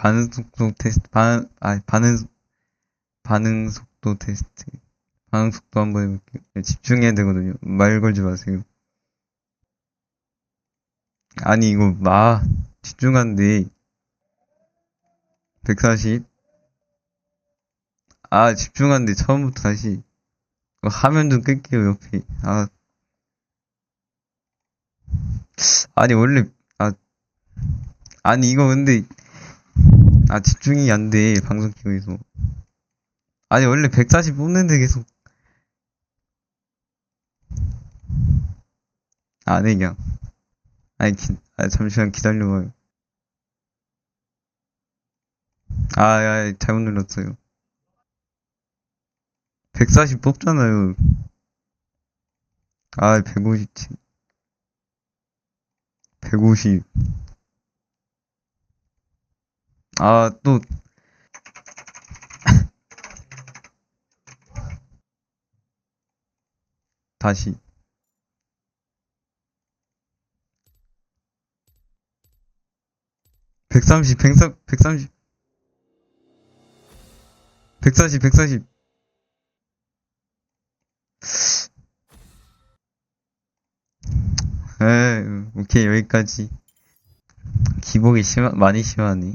반응 속도 테스트, 반, 아, 반응, 반응 속도 테스트. 반응 속도 한번 해볼게요. 네, 집중해야 되거든요. 말 걸지 마세요. 아니, 이거, 마, 집중한데. 140. 아, 집중한데, 처음부터 다시. 화면 좀 끌게요, 옆에. 아. 아니, 원래, 아. 아니, 이거 근데, 아, 집중이 안 돼, 방송 있어. 아니, 원래 140 뽑는데 계속. 안 해, 그냥. 아니, 기, 아, 잠시만 기다려봐요. 아, 아, 잘못 눌렀어요. 140 뽑잖아요. 아, 157. 150. 아, 또, 다시. 백삼십, 백삼, 백삼십. 백사십, 백사십. 에, 오케이, 여기까지. 기복이 심하, 많이 심하네.